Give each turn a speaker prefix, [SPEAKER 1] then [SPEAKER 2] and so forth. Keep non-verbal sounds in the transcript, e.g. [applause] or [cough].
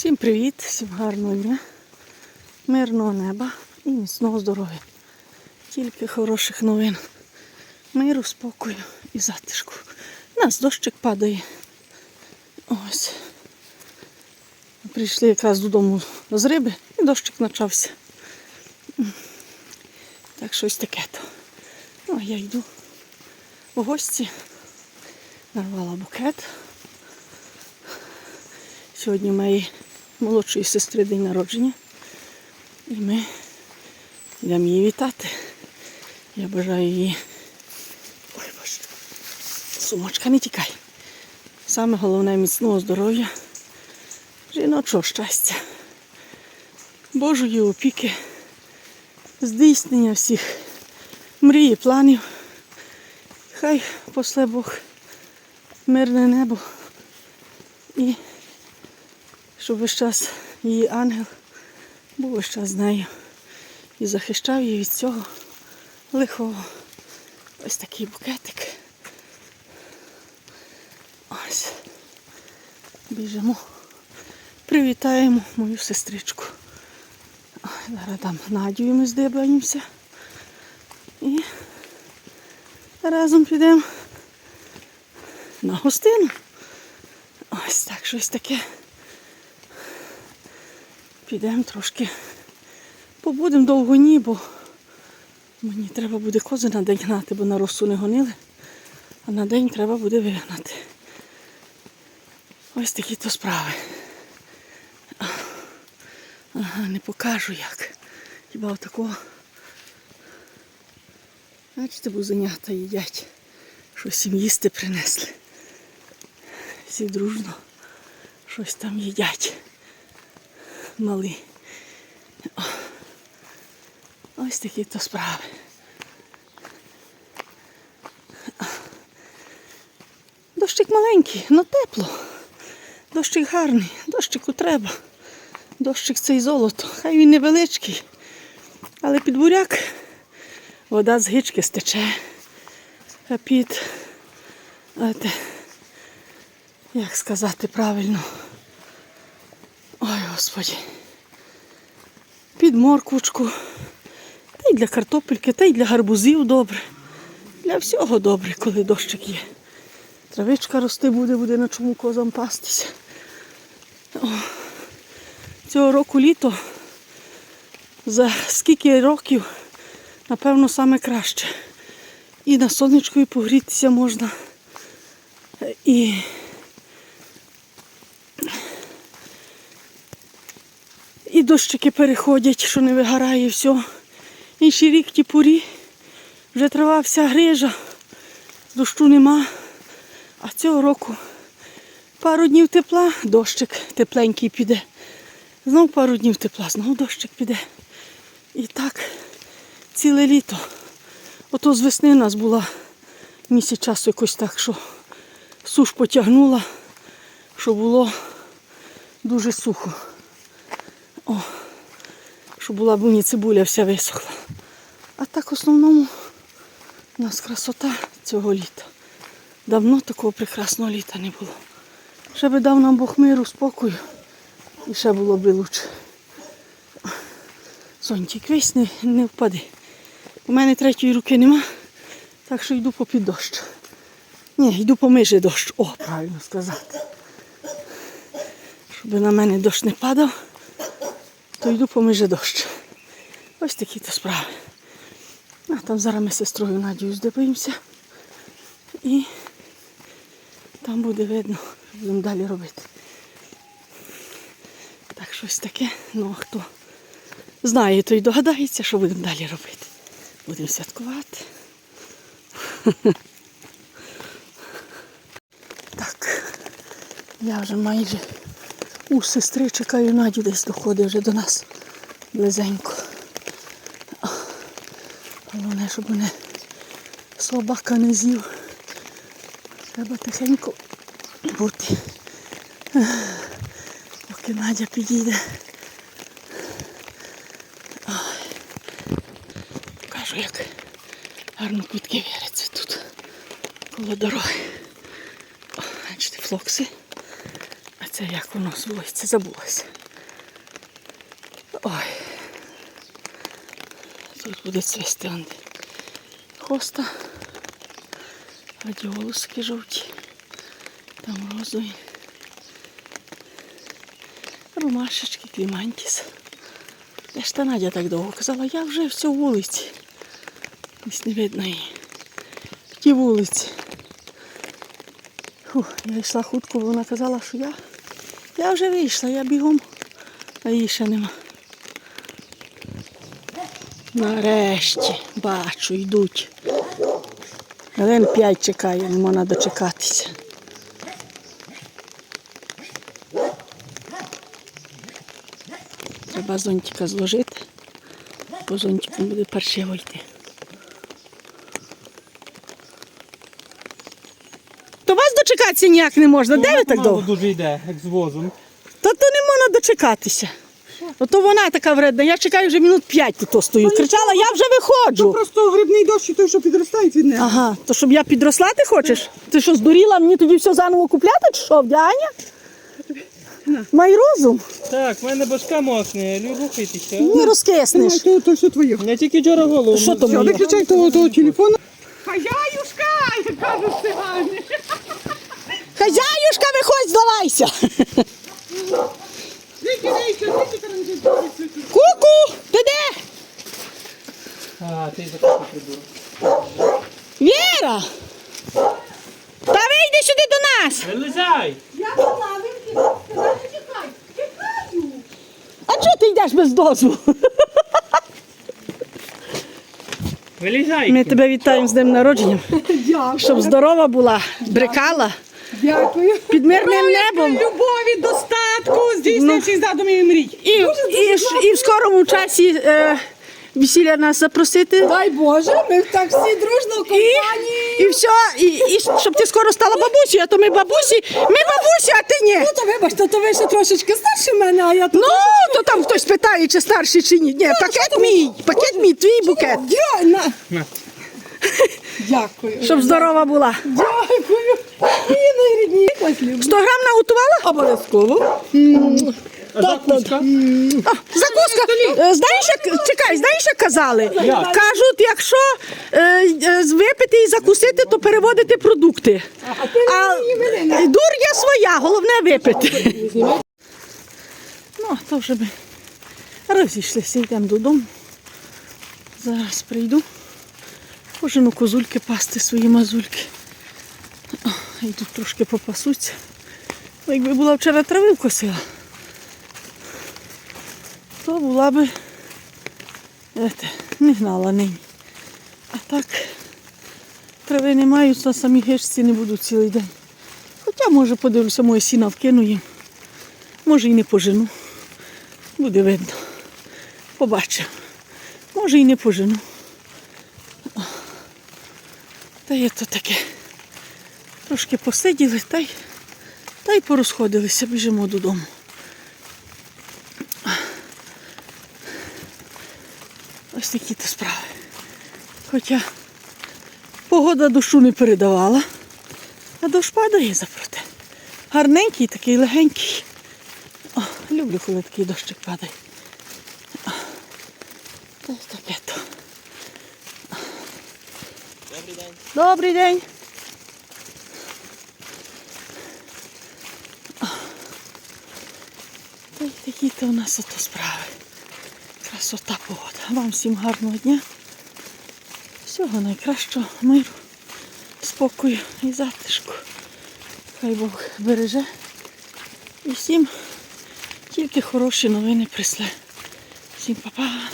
[SPEAKER 1] Всім привіт, всім гарного дня, мирного неба і міцного здоров'я. Тільки хороших новин. Миру, спокою і затишку. У нас дощик падає. Ось. Прийшли якраз додому з риби і дощик почався. Так щось таке то. Ну, а я йду в гості. Нарвала букет. Сьогодні у моєї молодшої сестри день народження. І ми йдемо її вітати. Я бажаю їй. Ой, боже. Сумочка, не тікай. Саме головне міцного здоров'я, жіночого щастя, Божої опіки, здійснення всіх мрій і планів. Хай после Бог мирне небо і щоб весь час її ангел був весь час з нею і захищав її від цього лихого. Ось такий букетик. Ось. Біжимо. Привітаємо мою сестричку. Зараз там Надію ми здибаємося. І разом підемо на гостину. Ось так, щось таке. Підемо трошки. Побудемо довго ні, бо мені треба буде кози на день гнати, бо на росу не гонили, а на день треба буде вигнати. Ось такі то справи. Ага, не покажу як. Хіба отакого. Бачите, бузенята їдять. Щось їм їсти принесли. Всі дружно щось там їдять. Мали. О. Ось такі то справи. Дощик маленький, але тепло. Дощик гарний, дощику треба. Дощик цей золото. Хай він невеличкий, але під буряк вода з гички стече. А під, як сказати правильно. Ой, Господі. Під морквочку. Та й для картопельки, та й для гарбузів добре. Для всього добре, коли дощик є. Травичка рости буде, буде на чому козам пастися. О, цього року літо за скільки років, напевно, саме краще. І на сонечку і погрітися можна. І І дощики переходять, що не вигорає все. Інший рік ті порі, вже трава вся грижа, дощу нема. А цього року пару днів тепла, дощик тепленький піде. Знов пару днів тепла, знову дощик піде. І так ціле літо. Ото з весни у нас була місяць часу якось так, що суш потягнула, що було дуже сухо. О, щоб була б мені цибуля вся висохла. А так в основному у нас красота цього літа. Давно такого прекрасного літа не було. Ще би дав нам Бог миру, спокою. І ще було б лучше. Сонтик весь не, не впаде. У мене третьої руки нема, так що йду попід дощ. Ні, йду помиже дощ. О, правильно сказати. Щоб на мене дощ не падав то йду поміже дощ. Ось такі то справи. А там зараз ми з сестрою Надією здивуємося. І там буде видно, що будемо далі робити. Так щось таке, ну а хто знає, то й догадається, що будемо далі робити. Будемо святкувати. [laughs] Так, я вже майже у сестри чекаю Надю десь доходить вже до нас близенько. Головне, щоб мене собака не з'їв. Треба тихенько бути. Поки Надя підійде. Кажу, як гарно квітки віряться тут коло дороги. Бачите, флокси. Це як воно з вулиці забулося. Ой. Тут буде цвісти он. Хоста. Радіолуски жовті. Там розові. Ромашечки, клімантіс. Де ж та Надя так довго казала, я вже все вулиці. Десь не видно її. В тій вулиці. Фу, я йшла хутко, бо вона казала, що я, я вже вийшла, я бігом, а її ще нема. Нарешті бачу, йдуть. Один п'ять чекає, не можна дочекатися. Треба зонтика зложити, бо зонтиком буде паршиво йти. То вас дочекатися ніяк не можна. Де ви так довго?
[SPEAKER 2] дуже йде, як з возом.
[SPEAKER 1] Та то не можна дочекатися. Ото вона така вредна. Я чекаю вже минут п'ять тут стою. Кричала, я вже виходжу.
[SPEAKER 3] Просто грибний дощ і той, що підростають від неї.
[SPEAKER 1] Ага, то щоб я підросла, ти хочеш? Ти що, здуріла мені тоді все заново купляти, чи що, Дяня? Май розум,
[SPEAKER 2] Так, в мене башка мокне, лю- рухайтеся.
[SPEAKER 1] не розкиснеш.
[SPEAKER 3] Давай, то, то все твоє.
[SPEAKER 2] Я тільки вчора голову.
[SPEAKER 1] Що то
[SPEAKER 3] Все,
[SPEAKER 1] моє?
[SPEAKER 3] виключай того, того телефону. Хазяюшка, як кажуть цигани.
[SPEAKER 1] Хазяюшка, виходь, здавайся. Ку-ку, ти де?
[SPEAKER 2] А, ти закопав придурок.
[SPEAKER 1] Віра! Та вийди сюди до нас.
[SPEAKER 2] Вилізай!
[SPEAKER 3] Я була, ви чекай, чекаю.
[SPEAKER 1] А чого ти йдеш без дозволу?
[SPEAKER 2] Вилізай!
[SPEAKER 1] Ми тебе вітаємо з днем народження.
[SPEAKER 3] Дякую.
[SPEAKER 1] Щоб здорова була, брикала
[SPEAKER 3] Дякую.
[SPEAKER 1] під мирним небом.
[SPEAKER 3] Любові, достатку, здійснюючих задумів і мрій.
[SPEAKER 1] І, і, ж- і в скорому часі е, весілля нас запросити.
[SPEAKER 3] Дай Боже, ми так всі дружно в
[SPEAKER 1] І, і все, і, і щоб ти скоро стала бабусею, а то ми бабусі, ми бабусі, а ти ні.
[SPEAKER 3] Ну, то вибачте, то ви ще трошечки старше мене, а я тут.
[SPEAKER 1] Ну, то там хтось питає, чи старший, чи ні. Ні, пакет мій, пакет мій, твій букет.
[SPEAKER 3] Дякую.
[SPEAKER 1] Щоб здорова була.
[SPEAKER 3] Дякую. Найрідні.
[SPEAKER 1] 100 грам наготувала?
[SPEAKER 3] Обов'язково.
[SPEAKER 2] Закуска?
[SPEAKER 1] Закуска. Е, Знаєш, як чекай, знаєш, як казали? Кажуть, якщо е, е, випити і закусити, то переводити продукти. А дур я своя, головне випити. Ну, то вже ми розійшлися, йдемо додому. Зараз прийду. Пожену козульки пасти свої мазульки. О, Йдуть трошки попасуться. Бо Якби була вчора трави вкосила, то була би не гнала нині. А так трави не мають, на самій гишці не буду цілий день. Хоча, може, подивлюся, моє сіна вкину їм. Може і не пожену. Буде видно. Побачимо. Може і не пожену. Та є то таке. Трошки посиділи та й, та й порозходилися, біжимо додому. Ось такі то справи. Хоча погода дощу не передавала, а дощ падає запроте. Гарненький, такий легенький. О, люблю, коли такий дощик падає. О, та й таке то.
[SPEAKER 2] Добрий день.
[SPEAKER 1] Добрий день. Та й такі то у нас ото справи. Красота погода. Вам всім гарного дня. Всього найкращого, миру, спокою і затишку. Хай Бог береже. І всім тільки хороші новини присле. Всім па-па.